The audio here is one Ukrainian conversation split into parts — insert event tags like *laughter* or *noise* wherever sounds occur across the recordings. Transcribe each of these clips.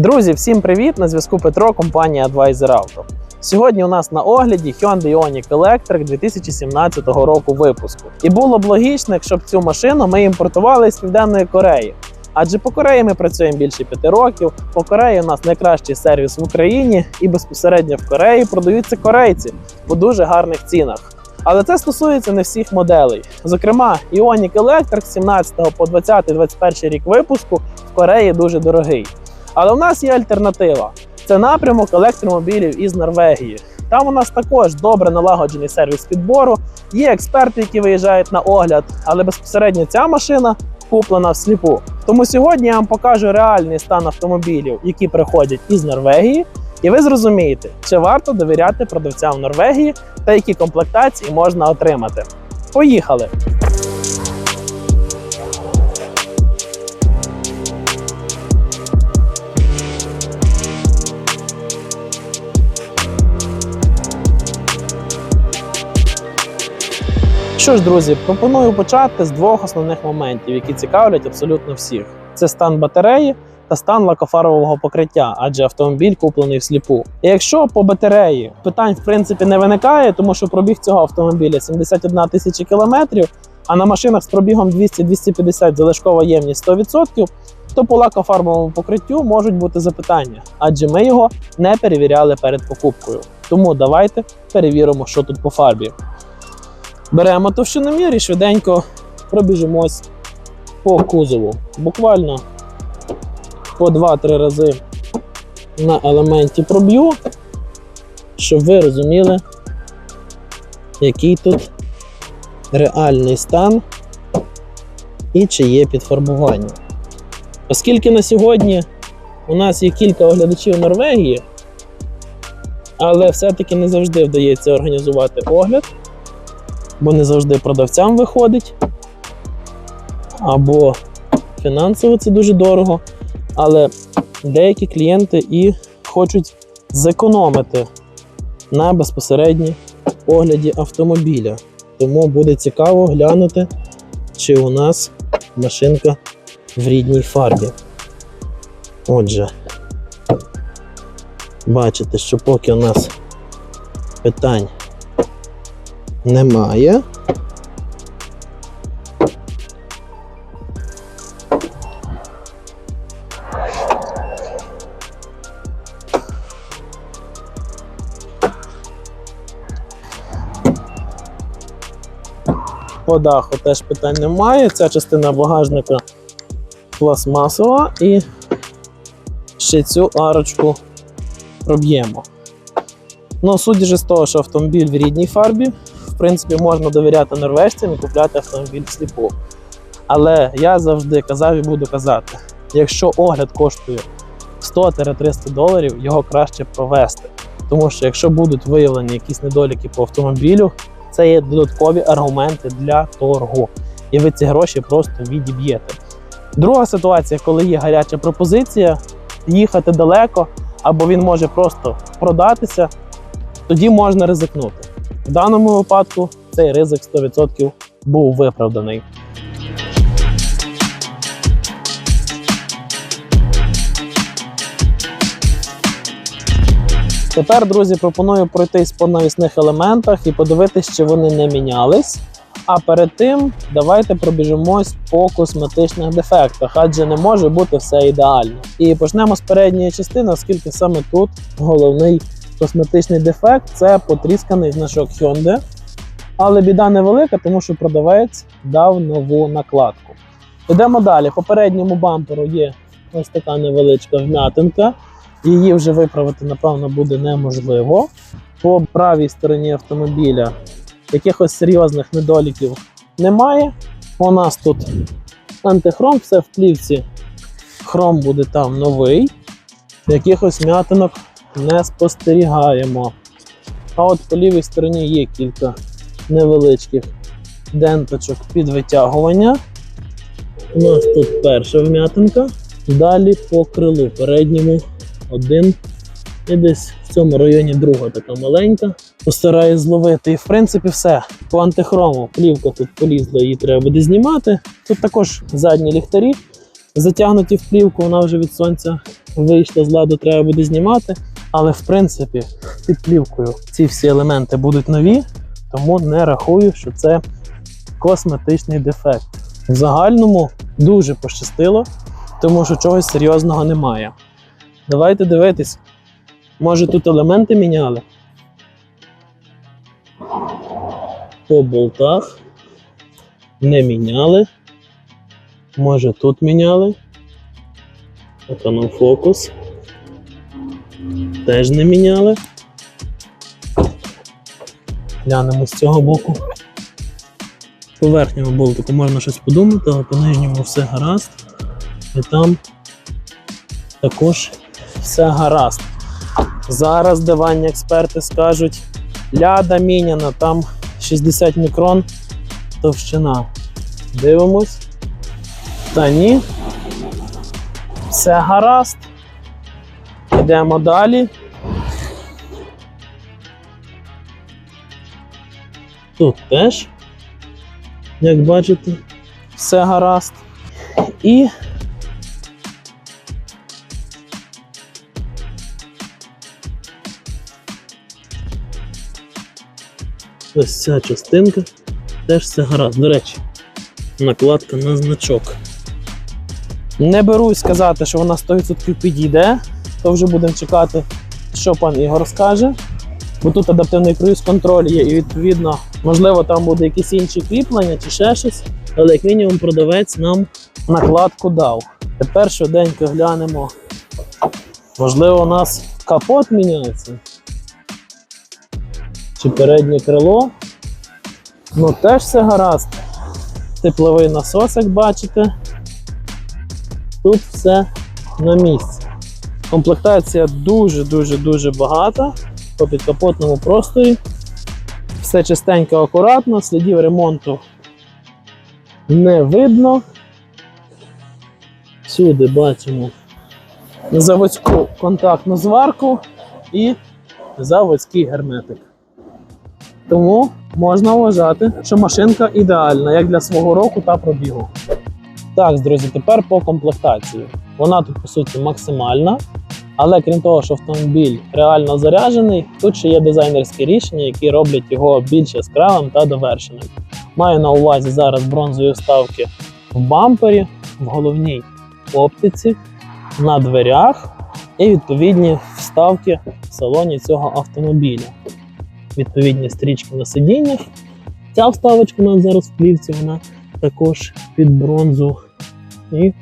Друзі, всім привіт! На зв'язку Петро, компанія Advisor Auto. Сьогодні у нас на огляді Hyundai Ioniq Electric 2017 року випуску. І було б логічно, якщо б цю машину ми імпортували з Південної Кореї. Адже по Кореї ми працюємо більше п'яти років. По Кореї у нас найкращий сервіс в Україні, і безпосередньо в Кореї продаються корейці по дуже гарних цінах. Але це стосується не всіх моделей. Зокрема, Ioniq Electric з 17 по 20-21 рік випуску в Кореї дуже дорогий. Але у нас є альтернатива. Це напрямок електромобілів із Норвегії. Там у нас також добре налагоджений сервіс підбору. Є експерти, які виїжджають на огляд, але безпосередньо ця машина куплена всліпу. Тому сьогодні я вам покажу реальний стан автомобілів, які приходять із Норвегії, і ви зрозумієте, чи варто довіряти продавцям Норвегії та які комплектації можна отримати. Поїхали! Що ж, друзі, пропоную почати з двох основних моментів, які цікавлять абсолютно всіх: це стан батареї та стан лакофарового покриття, адже автомобіль куплений всліпу. І якщо по батареї питань в принципі не виникає, тому що пробіг цього автомобіля 71 тисяча кілометрів, а на машинах з пробігом 200-250 залишкова ємність 100%, то по лакофарбовому покриттю можуть бути запитання, адже ми його не перевіряли перед покупкою. Тому давайте перевіримо, що тут по фарбі. Беремо товщиномір і швиденько пробіжимось по кузову. Буквально по 2-3 рази на елементі проб'ю, щоб ви розуміли, який тут реальний стан і чи є підфарбування. Оскільки на сьогодні у нас є кілька оглядачів Норвегії, але все-таки не завжди вдається організувати огляд бо не завжди продавцям виходить, або фінансово це дуже дорого. Але деякі клієнти і хочуть зекономити на безпосередній огляді автомобіля. Тому буде цікаво глянути, чи у нас машинка в рідній фарбі. Отже, бачите, що поки у нас питань немає. По даху теж питань немає. Ця частина багажника пластмасова і ще цю арочку проб'ємо. Ну, судячи з того, що автомобіль в рідній фарбі, принципі, можна довіряти норвежцям і купляти автомобіль всліпу. Але я завжди казав і буду казати: якщо огляд коштує 100-300 доларів, його краще провести. Тому що якщо будуть виявлені якісь недоліки по автомобілю, це є додаткові аргументи для торгу. І ви ці гроші просто відіб'єте. Друга ситуація, коли є гаряча пропозиція, їхати далеко, або він може просто продатися, тоді можна ризикнути. Даному випадку цей ризик 100% був виправданий. Тепер, друзі, пропоную пройтись по навісних елементах і подивитись, чи вони не мінялись. А перед тим давайте пробіжимось по косметичних дефектах, адже не може бути все ідеально. І почнемо з передньої частини, оскільки саме тут головний косметичний дефект це потрісканий значок Hyundai. Але біда невелика, тому що продавець дав нову накладку. Йдемо далі. По передньому бамперу є ось така невеличка вм'ятинка. Її вже виправити, напевно, буде неможливо. По правій стороні автомобіля якихось серйозних недоліків немає. У нас тут антихром, все в плівці. Хром буде там новий. Якихось м'ятинок не спостерігаємо. А от по лівій стороні є кілька невеличких денточок під витягування. У нас тут перша вм'ятинка. Далі по крилу передньому один. І десь в цьому районі друга така маленька. Постараюсь зловити. І в принципі все. По антихрому плівка тут полізла, її треба буде знімати. Тут також задні ліхтарі затягнуті в плівку, вона вже від сонця вийшла з ладу, треба буде знімати. Але в принципі під плівкою ці всі елементи будуть нові, тому не рахую, що це косметичний дефект. В загальному дуже пощастило, тому що чогось серйозного немає. Давайте дивитись. Може тут елементи міняли? По болтах не міняли. Може тут міняли. Ото фокус. Теж не міняли. Глянемо з цього боку. По верхньому болтику можна щось подумати, але по нижньому все гаразд. І там також все гаразд. Зараз диванні експерти скажуть, ляда міняна, там 60 мікрон товщина. Дивимось. Та ні. Все гаразд. Йдемо далі. Тут теж, як бачите, все гаразд. І ось ця частинка теж все гаразд. До речі, накладка на значок. Не берусь сказати, що вона 100% підійде, то вже будемо чекати, що пан Ігор скаже. Бо тут адаптивний круїз-контроль є, і відповідно, можливо, там буде якісь інші кріплення чи ще щось. Але як мінімум продавець нам накладку дав. Тепер швиденько глянемо. Можливо, у нас капот міняється. Чи переднє крило. Ну, теж все гаразд. Тепловий насос, як бачите. Тут все на місці. Комплектація дуже-дуже дуже багата по підкапотному просторі. Все чистенько, акуратно, слідів ремонту не видно. Всюди бачимо заводську контактну зварку і заводський герметик. Тому можна вважати, що машинка ідеальна як для свого року та пробігу. Так, друзі, тепер по комплектації. Вона тут, по суті, максимальна. Але крім того, що автомобіль реально заряджений, тут ще є дизайнерські рішення, які роблять його більш яскравим та довершеним. Маю на увазі зараз бронзові вставки в бампері, в головній оптиці, на дверях і відповідні вставки в салоні цього автомобіля. Відповідні стрічки на сидіннях. Ця вставочка у нас зараз в плівці, вона також під бронзу. І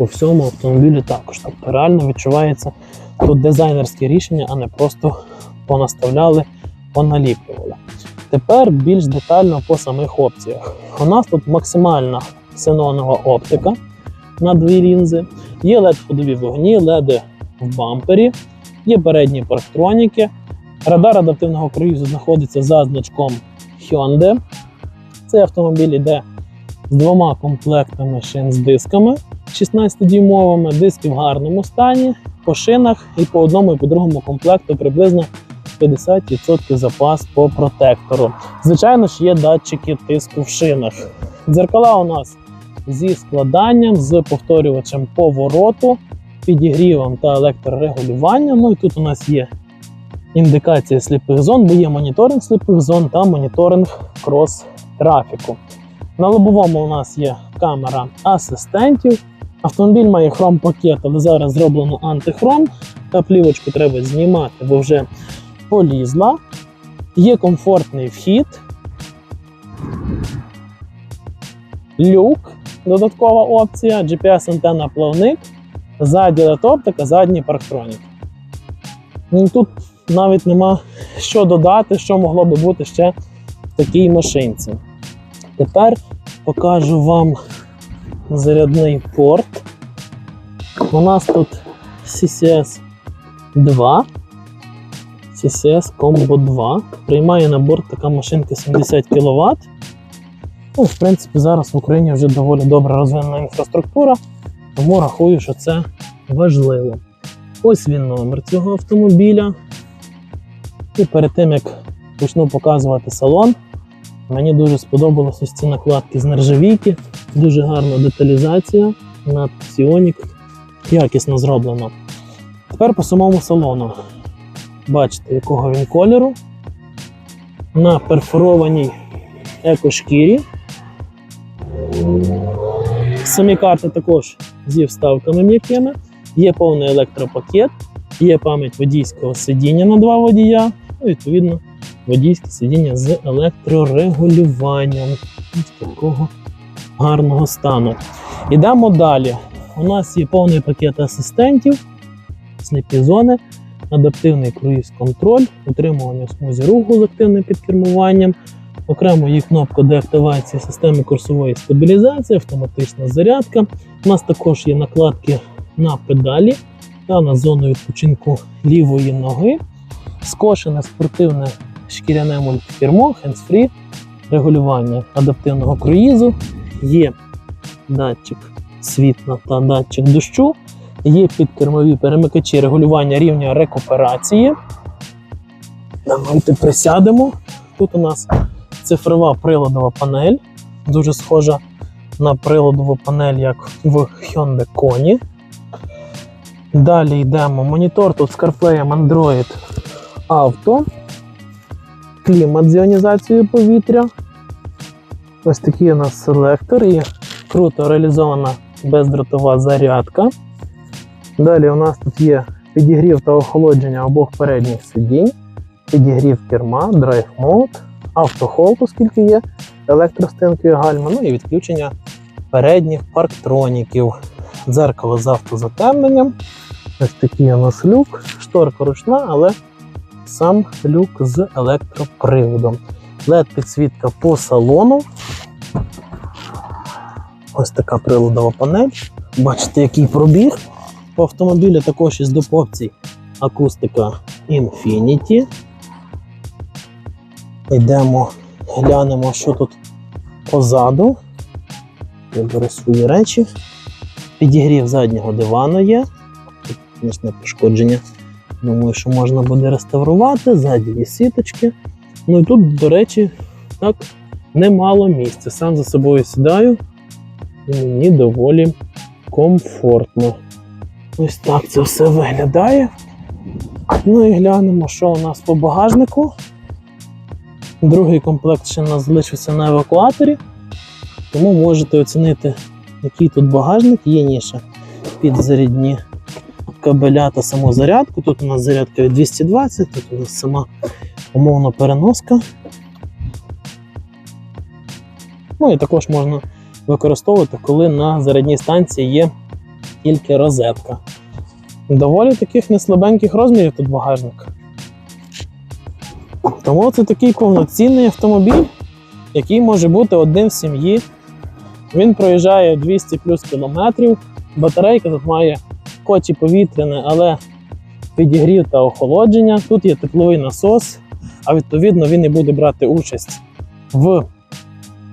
по всьому автомобілю також. Тобто реально відчувається тут дизайнерське рішення, а не просто понаставляли, поналіплювали. Тепер більш детально по самих опціях. У нас тут максимальна ксенонова оптика на дві лінзи, є led ходові вогні, LED в бампері, є передні парктроніки. Радар адаптивного круїзу знаходиться за значком Hyundai. Цей автомобіль йде з двома комплектами шин з дисками 16-дюймовими, диски в гарному стані, по шинах і по одному і по другому комплекту приблизно 50% запас по протектору. Звичайно ж, є датчики тиску в шинах. Дзеркала у нас зі складанням, з повторювачем повороту, підігрівом та електрорегулюванням. Ну і тут у нас є індикація сліпих зон, бо є моніторинг сліпих зон та моніторинг крос-трафіку. На лобовому у нас є камера асистентів. Автомобіль має хром пакет, але зараз зроблено антихром. Та плівочку треба знімати, бо вже полізла. Є комфортний вхід. Люк, додаткова опція, GPS-антенна плавник, ззаді LED-оптика, задній парктронік. Ну, Тут навіть нема що додати, що могло би бути ще в такій машинці. Тепер покажу вам зарядний порт. У нас тут CCS 2. CCS Combo 2. Приймає на борт така машинка 70 кВт. Ну, в принципі, зараз в Україні вже доволі добре розвинена інфраструктура, тому рахую, що це важливо. Ось він номер цього автомобіля. І перед тим як почну показувати салон, мені дуже сподобалися ці накладки з нержавійки, дуже гарна деталізація. на Сіонік якісно зроблено. Тепер по самому салону. Бачите, якого він кольору. На перфорованій екошкірі. Самі карти також зі вставками м'якими. Є повний електропакет, є пам'ять водійського сидіння на два водія. Ну, відповідно, водійське сидіння з електрорегулюванням. Ось такого гарного стану. Ідемо далі. У нас є повний пакет асистентів, сліпі зони, адаптивний круїз-контроль, утримування смузі руху з активним підкермуванням. Окремо є кнопка деактивації системи курсової стабілізації, автоматична зарядка. У нас також є накладки на педалі та на зону відпочинку лівої ноги, скошене спортивне шкіряне мультикермо, hands-free, регулювання адаптивного круїзу, є датчик світла та датчик дощу, є підкермові перемикачі регулювання рівня рекуперації. Давайте присядемо. Тут у нас цифрова приладова панель, дуже схожа на приладову панель, як в Hyundai Kona. Далі йдемо. Монітор тут з CarPlay Android Auto. Клімат з іонізацією повітря. Ось такий у нас селектор і круто реалізована бездротова зарядка. Далі у нас тут є підігрів та охолодження обох передніх сидінь, підігрів керма, драйв мод, автохолд, оскільки є електростинкою гальма, ну і відключення передніх парктроніків, дзеркало з автозатемненням. Ось такий у нас люк, шторка ручна, але сам люк з електроприводом. led підсвітка по салону. Ось така приладова панель. Бачите, який пробіг. По автомобілю також із доп. опцій акустика Infinity. Йдемо, глянемо, що тут позаду. Я беру свої речі. Підігрів заднього дивану є. Тут, звісно, пошкодження. Думаю, що можна буде реставрувати. Ззаді є сіточки. Ну і тут, до речі, так немало місця. Сам за собою сідаю. І мені доволі комфортно. Ось так це все виглядає. Ну і глянемо, що у нас по багажнику. Другий комплект ще у нас залишився на евакуаторі, тому можете оцінити, який тут багажник є ніша під зарядні кабеля та саму зарядку. Тут у нас зарядка від 220, тут у нас сама умовна переноска. Ну і також можна використовувати, коли на зарядній станції є тільки розетка. Доволі таких неслабеньких розмірів тут багажник. Тому це такий повноцінний автомобіль, який може бути одним в сім'ї. Він проїжджає 200 плюс кілометрів. Батарейка тут має хоч і повітряне, але підігрів та охолодження. Тут є тепловий насос, а відповідно він і буде брати участь в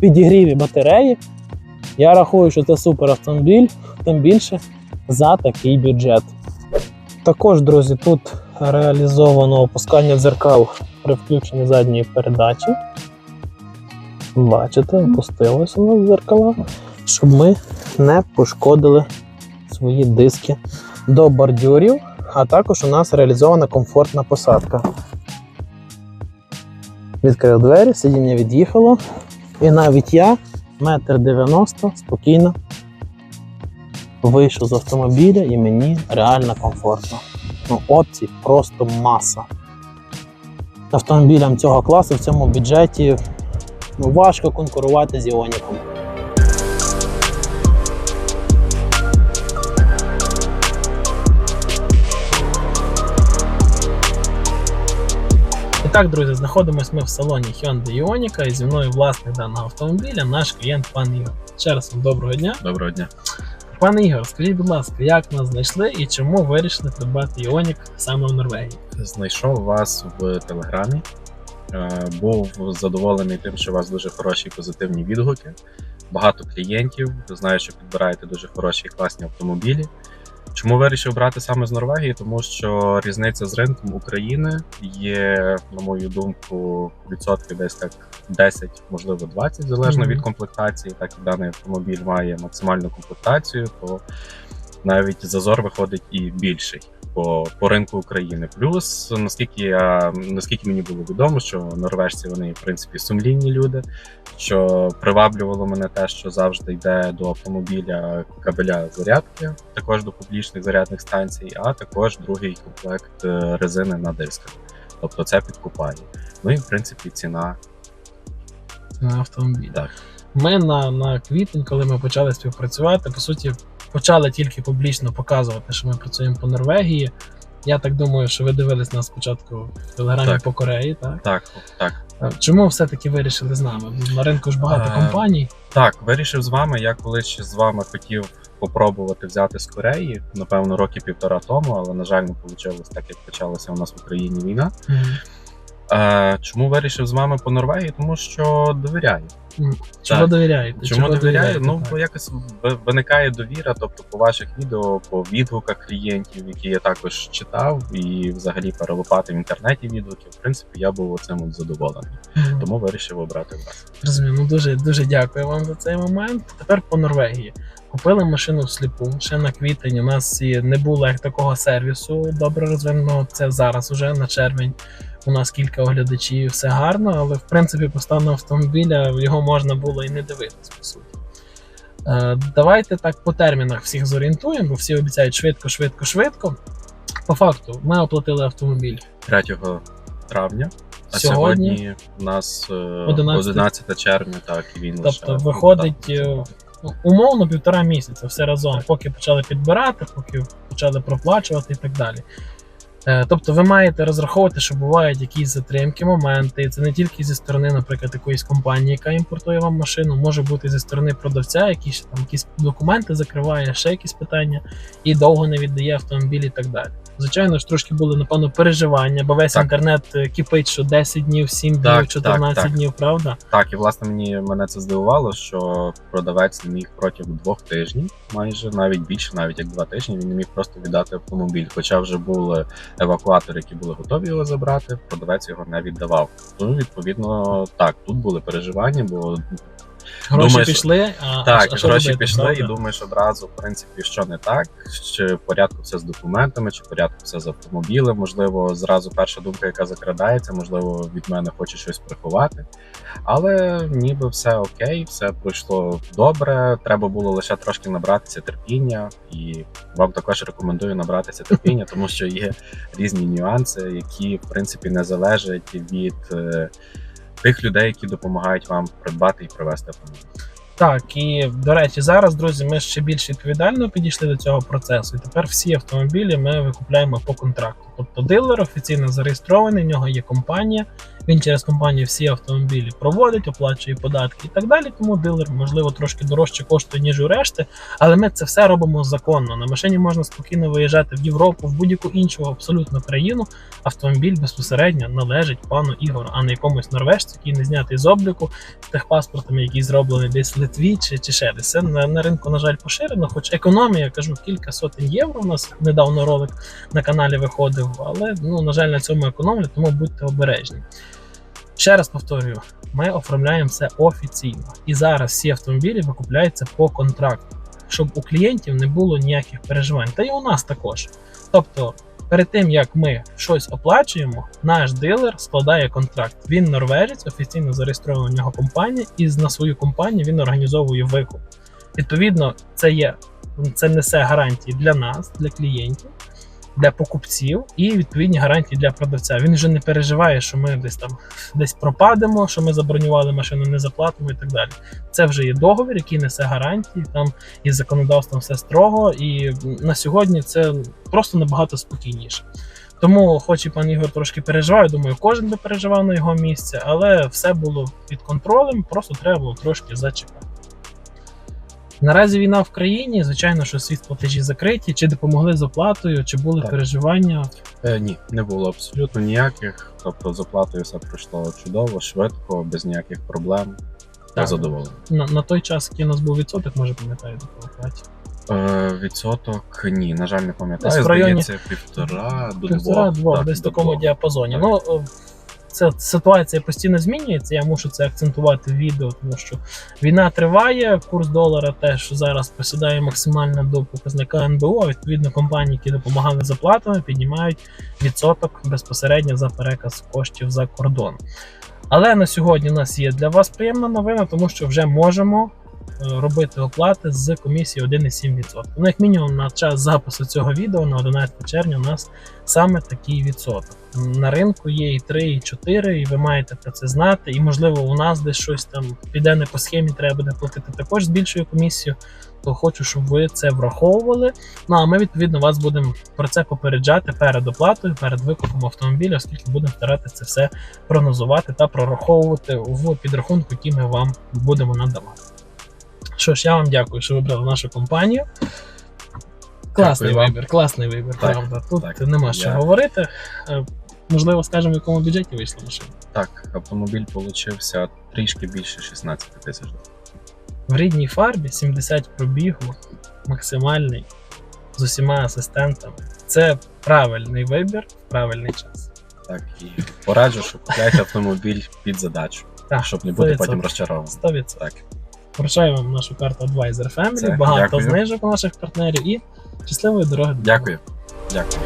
підігріві батареї. Я рахую, що це супер автомобіль, тим більше за такий бюджет. Також, друзі, тут реалізовано опускання дзеркал при включенні задньої передачі. Бачите, опустилося у нас дзеркала, щоб ми не пошкодили свої диски до бордюрів, а також у нас реалізована комфортна посадка. Відкрив двері, сидіння від'їхало, і навіть я, метр дев'яносто, спокійно вийшов з автомобіля і мені реально комфортно. Ну, опцій просто маса. Автомобілям цього класу в цьому бюджеті ну, важко конкурувати з Іоніком. Так, друзі, знаходимося ми в салоні Hyundai Ioniq і зі мною власник даного автомобіля, наш клієнт пан Ігор. Ще раз вам доброго дня. Доброго дня. Пане Ігор, скажіть, будь ласка, як нас знайшли і чому вирішили придбати Іонік саме в Норвегії? Знайшов вас в телеграмі. Е, Був задоволений тим, що у вас дуже хороші позитивні відгуки. Багато клієнтів. Знаю, що підбираєте дуже хороші і класні автомобілі. Чому вирішив брати саме з Норвегії? Тому що різниця з ринком України є, на мою думку, відсотки десь так 10, можливо 20, залежно Мгм. від комплектації. Так як даний автомобіль має максимальну комплектацію, то навіть зазор виходить і більший по, по ринку України. Плюс, наскільки я наскільки мені було відомо, що норвежці вони в принципі сумлінні люди. Що приваблювало мене те, що завжди йде до автомобіля кабеля зарядки, також до публічних зарядних станцій, а також другий комплект е, резини на дисках. Тобто це підкупає. Ну і в принципі ціна на автомобіль. так. Ми на, на квітень, коли ми почали співпрацювати, по суті, почали тільки публічно показувати, що ми працюємо по Норвегії. Я так думаю, що ви дивились нас спочатку в телеграмі Так. по Кореї, так? Так, так. Чому все-таки вирішили з нами? На ринку ж багато Е, компаній. Так, вирішив з вами. Я колись ще з вами хотів попробувати взяти з Кореї, напевно, роки півтора тому, але на жаль, не вийшло так, як почалася у нас в Україні війна. Мгм. Е, чому вирішив з вами по Норвегії? Тому що довіряю. Чому довіряєте? Чому довіряю? довіряєте, Ну так? бо якось виникає довіра, тобто по ваших відео, по відгуках клієнтів, які я також читав, і взагалі перелопати в інтернеті відгуки. В принципі, я був оцим от задоволений. Мгм. Тому вирішив обрати вас. Розумію, ну дуже дуже дякую вам за цей момент. Тепер по Норвегії. Купили машину всліпу. Ще на квітень. У нас і не було як такого сервісу добре розвиненого. Це зараз уже на червень. У нас кілька оглядачів, все гарно, але в принципі по стану автомобіля його можна було і не дивитись, по суті. Е, давайте так по термінах всіх зорієнтуємо, бо всі обіцяють швидко, швидко, швидко. По факту, ми оплатили автомобіль 3 травня. А Сьогодні? сьогодні, у нас е, 11. 11 червня, так і він лише Тобто виходить е, ну, умовно півтора місяця, все разом, поки почали підбирати, поки почали проплачувати і так далі. Е, Тобто ви маєте розраховувати, що бувають якісь затримки, моменти. Це не тільки зі сторони, наприклад, якоїсь компанії, яка імпортує вам машину, може бути зі сторони продавця, який там якісь документи закриває, ще якісь питання, і довго не віддає автомобіль і так далі. Звичайно ж, трошки були, напевно, переживання, бо весь Так. інтернет е, кипить, що 10 днів, 7 днів, Так, так, так. днів, правда? Так, і власне мені мене це здивувало, що продавець не міг протягом двох тижнів, майже навіть більше, навіть як два тижні, він не міг просто віддати автомобіль. Хоча вже були евакуатори, які були готові його забрати, продавець його не віддавав. Тому відповідно так, тут були переживання, бо Гроші Думаєш, пішли, а, так, а що гроші робити, пішли, правда? і думаєш одразу, в принципі, що не так, чи в порядку все з документами, чи в порядку все з автомобілем. Можливо, зразу перша думка, яка закрадається, можливо, від мене хоче щось приховати. Але ніби все окей, все пройшло добре. Треба було лише трошки набратися терпіння, і вам також рекомендую набратися *laughs* терпіння, тому що є різні нюанси, які в принципі не залежать від. Тих людей, які допомагають вам придбати і привезти автомобіль. Так, і до речі, зараз, друзі, ми ще більш відповідально підійшли до цього процесу. І тепер всі автомобілі ми викупляємо по контракту. Тобто дилер офіційно зареєстрований, в нього є компанія. Він через компанію всі автомобілі проводить, оплачує податки і так далі. Тому дилер, можливо, трошки дорожче коштує, ніж у решти. Але ми це все робимо законно. На машині можна спокійно виїжджати в Європу, в будь-яку іншу абсолютно країну. Автомобіль безпосередньо належить пану Ігору, а не якомусь норвежцю, який не знятий з обліку техпаспортами, який зроблений десь в Литві чи, чи ще десь. Це на, на ринку, на жаль, поширено. Хоч економія, кажу, кілька сотень євро. У нас недавно ролик на каналі виходив, але ну, на жаль, на цьому економлять, тому будьте обережні. Ще раз повторюю, ми оформляємо все офіційно. І зараз всі автомобілі викупляються по контракту, щоб у клієнтів не було ніяких переживань. Та й у нас також. Тобто, перед тим як ми щось оплачуємо, наш дилер складає контракт. Він норвежець, офіційно зареєстрована в нього компанія, і на свою компанію він організовує викуп. Відповідно, це є це несе гарантії для нас, для клієнтів, для покупців і відповідні гарантії для продавця. Він вже не переживає, що ми десь там десь пропадемо, що ми забронювали машину, не заплатимо і так далі. Це вже є договір, який несе гарантії. Там із законодавством все строго, і на сьогодні це просто набагато спокійніше. Тому, хоч і пан Ігор трошки переживає, думаю, кожен би переживав на його місці, але все було під контролем, просто треба було трошки зачекати. Наразі війна в країні, звичайно, що світ платежі закриті, чи допомогли з оплатою, чи були Так. переживання. Е, ні, не було абсолютно ніяких. Тобто з оплатою все пройшло чудово, швидко, без ніяких проблем. Я Так. задоволений. На, на той час, який у нас був відсоток, може пам'ятаєте по оплаті. Е, відсоток ні, на жаль, не пам'ятаю. В районі Здається, півтора до Півтора двох. двох, Так, десь в такому діапазоні. Так. Ну, це ситуація постійно змінюється. Я мушу це акцентувати в відео, тому що війна триває, курс долара теж зараз посідає максимально до показника НБУ. а Відповідно, компанії, які допомагали заплатами, піднімають відсоток безпосередньо за переказ коштів за кордон. Але на сьогодні у нас є для вас приємна новина, тому що вже можемо робити оплати з комісії 1,7%. Ну, як мінімум, на час запису цього відео на 11 червня у нас саме такий відсоток. На ринку є і 3, і 4, і ви маєте про це знати. І можливо, у нас десь щось там піде не по схемі, треба буде платити також з більшою комісією. То хочу, щоб ви це враховували. Ну а ми відповідно вас будемо про це попереджати перед оплатою, перед викупом автомобіля, оскільки будемо старатися це все прогнозувати та прораховувати в підрахунку, який ми вам будемо надавати. Що ж, я вам дякую, що вибрали нашу компанію. Класний Дякую вам. вибір, класний вибір, Так, правда. Тут так. нема що Я- говорити. Е, Можливо, скажемо, в якому бюджеті вийшла машина. Так, автомобіль получився трішки більше 16 тисяч. В рідній фарбі 70 пробігу, максимальний, з усіма асистентами. Це правильний вибір правильний час. Так, і пораджу, що купляйте автомобіль під задачу, Так, щоб не бути потім розчарованим. 100%. Так, Вручаю вам нашу карту Advisor Family, Це, багато дякую. знижок у наших партнерів і щасливої дороги. дякую. Дякую.